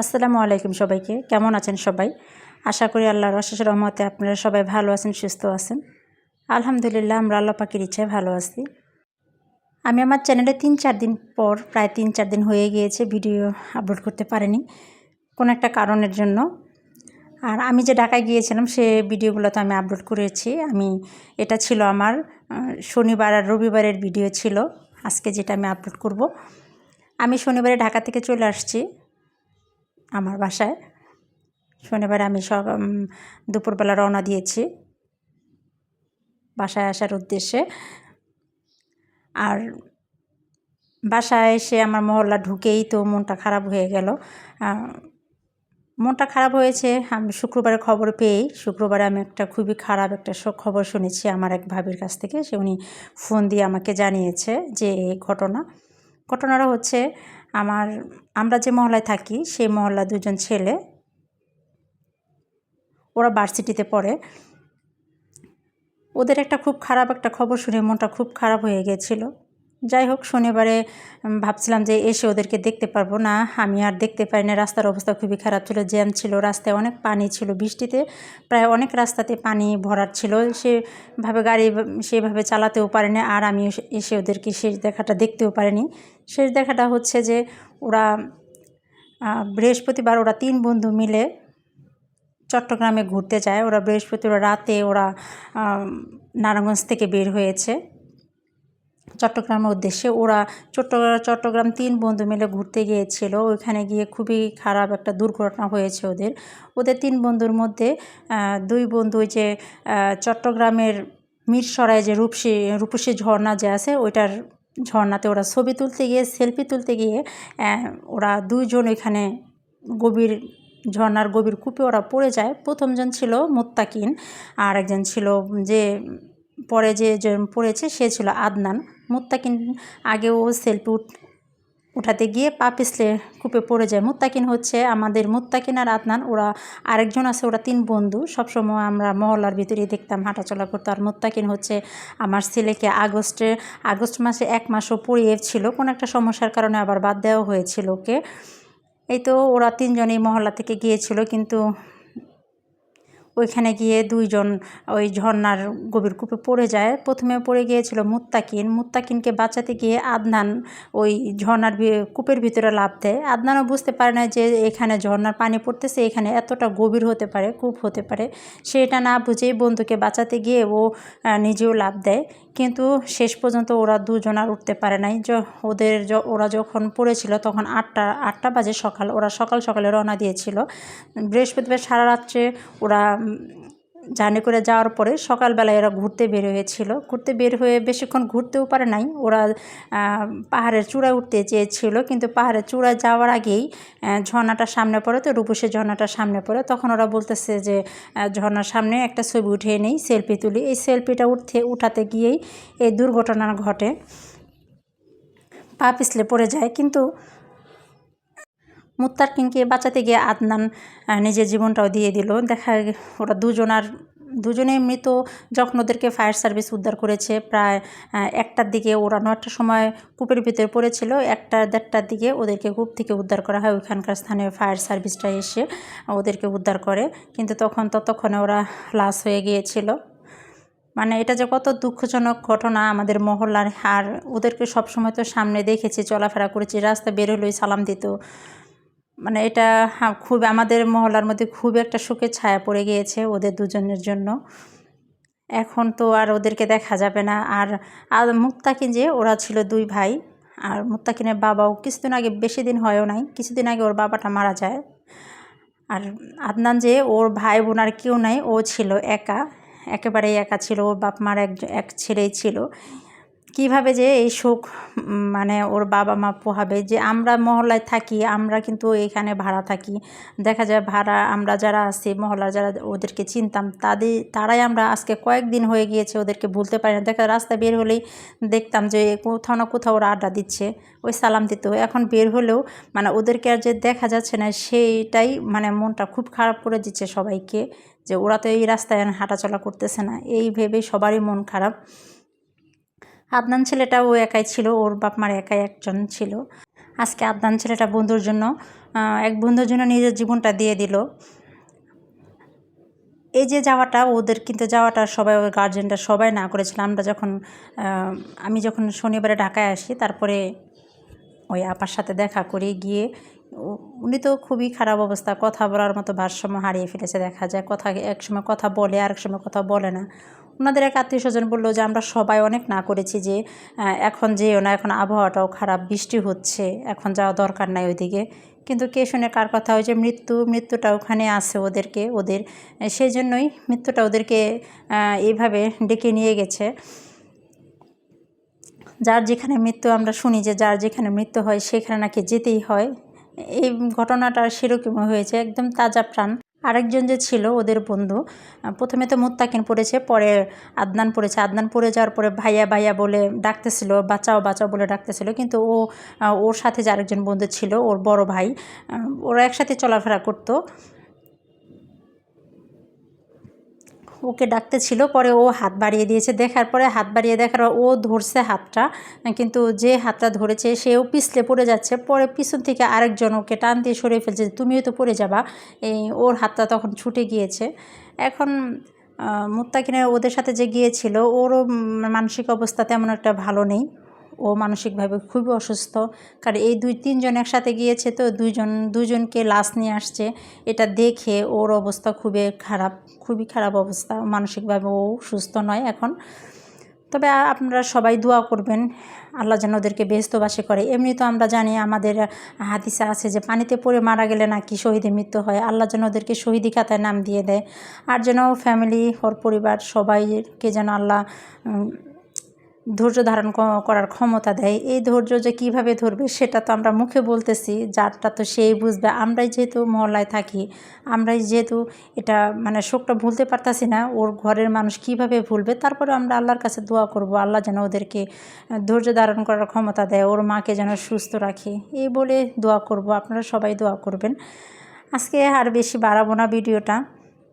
আসসালামু আলাইকুম সবাইকে। কেমন আছেন সবাই? আশা করি আল্লাহর অশেষ রহমতে আপনারা সবাই ভালো আছেন, সুস্থ আছেন। আলহামদুলিল্লাহ, আমরা আল্লাহ পাখির ইচ্ছায় ভালো আছি। আমি আমার চ্যানেলে তিন চার দিন পর, প্রায় তিন চার দিন হয়ে গিয়েছে ভিডিও আপলোড করতে পারিনি, কোনো একটা কারণের জন্য। আর আমি যে ঢাকায় গিয়েছিলাম, সে ভিডিওগুলো তো আমি আপলোড করেছি। আমি, এটা ছিল আমার শনিবার আর রবিবারের ভিডিও ছিল। আজকে যেটা আমি আপলোড করব। আমি শনিবারে ঢাকা থেকে চলে আসছি। আমার বাসায়। শনিবার আমি সব দুপুরবেলা রওনা দিয়েছি। বাসায় আসার উদ্দেশ্যে। আর বাসায় এসে আমার মহল্লা ঢুকেই তো মনটা খারাপ হয়ে গেল। মনটা খারাপ হয়েছে। আমি শুক্রবারে খবর পেয়েই, শুক্রবারে আমি একটা খুবই খারাপ একটা খবর শুনেছি আমার এক ভাবির কাছ থেকে। সে উনি ফোন দিয়ে আমাকে জানিয়েছে যে এই ঘটনা। ঘটনাটা হচ্ছে আমার, আমরা যে মহলায় থাকি, সেই মহল্লা দুজন ছেলে, ওরা ভার্সিটিতে পড়ে। ওদের একটা খুব খারাপ একটা খবর শুনে মনটা খুব খারাপ হয়ে গিয়েছিল যাই হোক, শনিবারে ভাবছিলাম যে এসে ওদেরকে দেখতে পারব না। আমি আর দেখতে পারি না। রাস্তার অবস্থা খুবই খারাপ ছিল, জ্যাম ছিল, রাস্তায় অনেক পানি ছিল। বৃষ্টিতে প্রায় অনেক রাস্তাতে পানি ভরার ছিল। সেভাবে গাড়ি সেভাবে চালাতেও পারেনি আর আমি এসে ওদেরকে শেষ দেখাটা দেখতেও পারিনি। শেষ দেখাটা হচ্ছে যে ওরা বৃহস্পতিবার ওরা তিন বন্ধু মিলে চট্টগ্রামে ঘুরতে যায়। ওরা বৃহস্পতিবার রাতে ওরা নারায়ণগঞ্জ থেকে বের হয়েছে। চট্টগ্রামের উদ্দেশ্যে ওরা চট্টগ্রাম চট্টগ্রাম তিন বন্ধু মিলে ঘুরতে গিয়েছিল। ওইখানে গিয়ে খুবই খারাপ একটা দুর্ঘটনা হয়েছে ওদের। ওদের তিন বন্ধুর মধ্যে দুই বন্ধু যে চট্টগ্রামের মিরসরায় যে রূপসী রূপসী ঝর্ণা যে আছে, ওইটার ঝর্ণাতে ওরা ছবি তুলতে গিয়ে, সেলফি তুলতে গিয়ে ওরা দুইজন ওইখানে গভীর ঝর্ণার গভীর কূপে ওরা পড়ে যায়। প্রথমজন ছিল মোত্তাকিন আর একজন ছিল যে, পরে যে পড়েছে সে ছিল আদনান। মুত্তাকিন আগে ও সেলফি উঠ, উঠাতে গিয়ে পা পিছলে কূপে পড়ে যায়। মুত্তাকিন হচ্ছে আমাদের মুত্তাকিন আর আদনান। ওরা আরেকজন আছে, ওরা তিন বন্ধু। সবসময় আমরা মহল্লার ভিতরে দেখতাম, হাঁটাচলা করতো। আর মুত্তাকিন হচ্ছে আমার ছেলেকে আগস্টে, আগস্ট মাসে এক মাসও পড়িয়ে ছিল। কোনো একটা সমস্যার কারণে আবার বাদ দেওয়া হয়েছিল ওকে। এই তো ওরা তিনজনেই মহল্লা থেকে গিয়েছিল, কিন্তু ওইখানে গিয়ে দুইজন ওই ঝর্নার গভীর কূপে পড়ে যায়। প্রথমে পড়ে গিয়েছিল মুত্তাকিন। মুত্তাকিনকে বাঁচাতে গিয়ে আদনান ওই ঝর্নার কূপের ভিতরে লাভ দেয়। আদনানও বুঝতে পারে না যে এখানে ঝর্নার পানি পড়তেছে, এখানে এতটা গভীর হতে পারে, কূপ হতে পারে। সেটা না বুঝেই বন্ধুকে বাঁচাতে গিয়ে ও নিজেও লাভ দেয়। কিন্তু শেষ পর্যন্ত ওরা দুজন আর উঠতে পারে নাই। য- ওদের ওরা যখন পড়েছিল তখন আটটা আটটা বাজে সকাল, ওরা সকাল সকালে রওনা দিয়েছিল। বৃহস্পতিবার সারা রাত্রে ওরা জার্নি করে যাওয়ার পরে সকালবেলায় ওরা ঘুরতে বের হয়েছিল। ঘুরতে বের হয়ে বেশিক্ষণ ঘুরতেও পারে নাই। ওরা পাহাড়ের চূড়ায় উঠতে চেয়েছিল। কিন্তু পাহাড়ের চূড়ায় যাওয়ার আগেই ঝর্ণাটা সামনে পড়ে তো, রূপসী ঝর্ণাটা সামনে পড়ে। তখন ওরা বলতেছে যে ঝর্ণার সামনে একটা ছবি উঠিয়ে নেই, সেলফি তুলি। এই সেলফিটা উঠতে, উঠাতে গিয়েই এই দুর্ঘটনা ঘটে। পা পিছলে পড়ে যায়। কিন্তু মুত্তাকিনকে বাঁচাতে গিয়ে আদনান নিজের জীবনটাও দিয়ে দিল। দেখা ওরা দুজন আর দুজনেই মৃত যখন ওদেরকে ফায়ার সার্ভিস উদ্ধার করেছে, প্রায় একটার দিকে ওরা নয়টার সময় কূপের ভিতরে পড়েছিল, একটা দেড়টার দিকে ওদেরকে কূপ থেকে উদ্ধার করা হয়। ওইখানকার স্থানীয় ফায়ার সার্ভিসটা এসে ওদেরকে উদ্ধার করে। কিন্তু তখন ততক্ষণে ওরা লাশ হয়ে গিয়েছিল। মানে এটা যে কত দুঃখজনক ঘটনা আমাদের মহল্লার। আর ওদেরকে সবসময় তো সামনে দেখেছি, চলাফেরা করেছি, রাস্তা বের হলেই সালাম দিত। মানে এটা হ্যাঁ, খুব আমাদের মহলার মধ্যে খুব একটা সুখের ছায়া পড়ে গিয়েছে ওদের দুজনের জন্য। এখন তো আর ওদেরকে দেখা যাবে না। আর আর মুক্তাকিন যে ওরা ছিল দুই ভাই। আর মুত্তাকিনের বাবাও কিছুদিন আগে বেশি দিন হয়ও নাই কিছুদিন আগে ওর বাবাটা মারা যায়। আর আদনান যে ওর ভাই বোন আর কেউ নাই ও ছিল একা। একেবারেই একা ছিল ওর বাপ মার এক এক ছেলেই ছিল। কীভাবে যে এই সুখ মানে ওর বাবা মা পোহাবে, যে আমরা মহল্লায় থাকি, আমরা কিন্তু এখানে ভাড়া থাকি। দেখা যায় ভাড়া, আমরা যারা আছি, মহল্লার যারা ওদেরকে চিনতাম, তাদের, তারাই আমরা আজকে কয়েকদিন হয়ে গিয়েছে ওদেরকে ভুলতে পারি না। দেখা রাস্তা বের হলেই দেখতাম যে কোথাও না কোথাও ওরা আড্ডা দিচ্ছে, ওই সালাম দিত। এখন বের হলেও মানে ওদেরকে আর যে দেখা যাচ্ছে না, সেইটাই মানে মনটা খুব খারাপ করে দিচ্ছে সবাইকে, যে ওরা তো এই রাস্তায় হাঁটাচলা করতেছে না। এই ভেবেই সবারই মন খারাপ। আদনান ছেলেটা ও একাই ছিল, ওর বাপ মার একাই একজন ছিল। আজকে আদনান ছেলেটা বন্ধুর জন্য এক বন্ধুর জন্য নিজের জীবনটা দিয়ে দিল। এই যে যাওয়াটা, ওদের কিন্তু যাওয়াটা সবাই ওর গার্জেনরা সবাই না করেছিল। আমরা যখন আমি যখন শনিবারে ঢাকায় আসি, তারপরে ওই আপার সাথে দেখা করে গিয়ে উনি তো খুবই খারাপ অবস্থা। কথা বলার মতো ভারসাম্য হারিয়ে ফেলেছে দেখা যায়। কথা, এক সময় কথা বলে আর এক সময় কথা বলে না। ওনাদের এক আত্মীয় স্বজন বলল যে, আমরা সবাই অনেক না করেছি যে এখন যেও না, এখন আবহাওয়াটাও খারাপ, বৃষ্টি হচ্ছে, এখন যাওয়া দরকার নাই ওইদিকে। কিন্তু কে শুনে কার কথা? হয় যে মৃত্যু, মৃত্যুটা ওখানে আছে ওদেরকে, ওদের সেই জন্যই মৃত্যুটা ওদেরকে এইভাবে ডেকে নিয়ে গেছে। যার যেখানে মৃত্যু আমরা শুনি যে, যার যেখানে মৃত্যু হয়, সেখানে নাকি যেতেই হয়। এই ঘটনাটা সেরকমই হয়েছে, একদম তাজা প্রাণ। আরেকজন যে ছিল ওদের বন্ধু প্রথমে তো মুত্তাকিন পড়েছে, পরে আদনান পড়েছে। আদনান পড়ে যাওয়ার পরে ভাইয়া ভাইয়া বলে ডাকতেছিল, বাঁচাও বাঁচাও বলে ডাকতেছিল। কিন্তু ও ওর সাথে যে আরেকজন বন্ধু ছিল, ওর বড় ভাই ওরা একসাথে চলাফেরা করতো। ওকে ডাকতে ছিল, পরে ও হাত বাড়িয়ে দিয়েছে। দেখার পরে হাত বাড়িয়ে দেখার ও ধরছে হাতটা, কিন্তু যে হাতটা ধরেছে সেও পিছলে পড়ে যাচ্ছে। পরে পিছন থেকে আরেকজন ওকে টান দিয়ে সরিয়ে ফেলছে, তুমিও তো পড়ে যাবা। এই ওর হাতটা তখন ছুটে গিয়েছে। এখন মুত্তাকিনের ওদের সাথে যে গিয়েছিল, ওরও মানসিক অবস্থা তেমন একটা ভালো নেই। ও মানসিকভাবে খুবই অসুস্থ। কারণ এই দুই তিনজন একসাথে গিয়েছে তো দুইজন, দুজনকে লাশ নিয়ে আসছে। এটা দেখে ওর অবস্থা খুবই খারাপ খুবই খারাপ অবস্থা। মানসিকভাবে ও সুস্থ নয় এখন। তবে আপনারা সবাই দোয়া করবেন, আল্লাহ যেন ওদেরকে ব্যস্তবাসী করে। এমনি তো আমরা জানি আমাদের হাদিসে আছে যে, পানিতে পড়ে মারা গেলে নাকি শহীদে মৃত্যু হয়। আল্লাহ যেন ওদেরকে শহীদি খাতায় নাম দিয়ে দেয়। আর যেন ফ্যামিলি ওর পরিবার সবাইকে যেন আল্লাহ ধৈর্য ধারণ করার ক্ষমতা দেয়। এই ধৈর্য যে কীভাবে ধরবে সেটা তো আমরা মুখে বলতেছি, যারটা তো সেই বুঝবে। আমরাই যেহেতু মহল্লায় থাকি, আমরাই যেহেতু এটা মানে শোকটা ভুলতে পারতাছি না, ওর ঘরের মানুষ কীভাবে ভুলবে, তারপরে আমরা আল্লাহর কাছে দোয়া করব, আল্লাহ যেন ওদেরকে ধৈর্য ধারণ করার ক্ষমতা দেয়, ওর মাকে যেন সুস্থ রাখে। এই বলে দোয়া করব, আপনারা সবাই দোয়া করবেন। আজকে আর বেশি বাড়াবো না ভিডিওটা।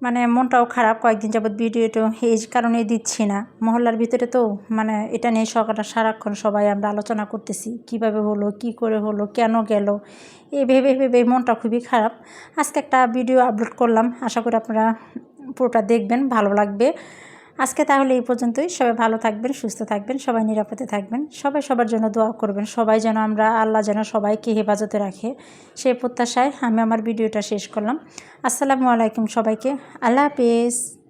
মানে মনটাও খারাপ কয়েকদিন যাবৎ ভিডিওটা এই কারণে দিচ্ছি না। মহল্লার ভিতরে তো মানে এটা নিয়ে সকালটা সারাক্ষণ সবাই আমরা আলোচনা করতেছি। কীভাবে হলো, কি করে হলো, কেন গেল? এই ভেবে ভেবে মনটা খুবই খারাপ। আজকে একটা ভিডিও আপলোড করলাম। আশা করি আপনারা পুরোটা দেখবেন, ভালো লাগবে। আজকে তাহলে এই পর্যন্তই। সবাই ভালো থাকবেন, সুস্থ থাকবেন, সবাই নিরাপদে থাকবেন। সবাই সবার জন্য দোয়া করবেন, সবাই যেন আমরা আল্লাহ যেন সবাইকে হেফাজতে রাখে। সেই প্রত্যাশায় আমি আমার ভিডিওটা শেষ করলাম। আসসালামু আলাইকুম সবাইকে। আল্লাহ হাফেজ।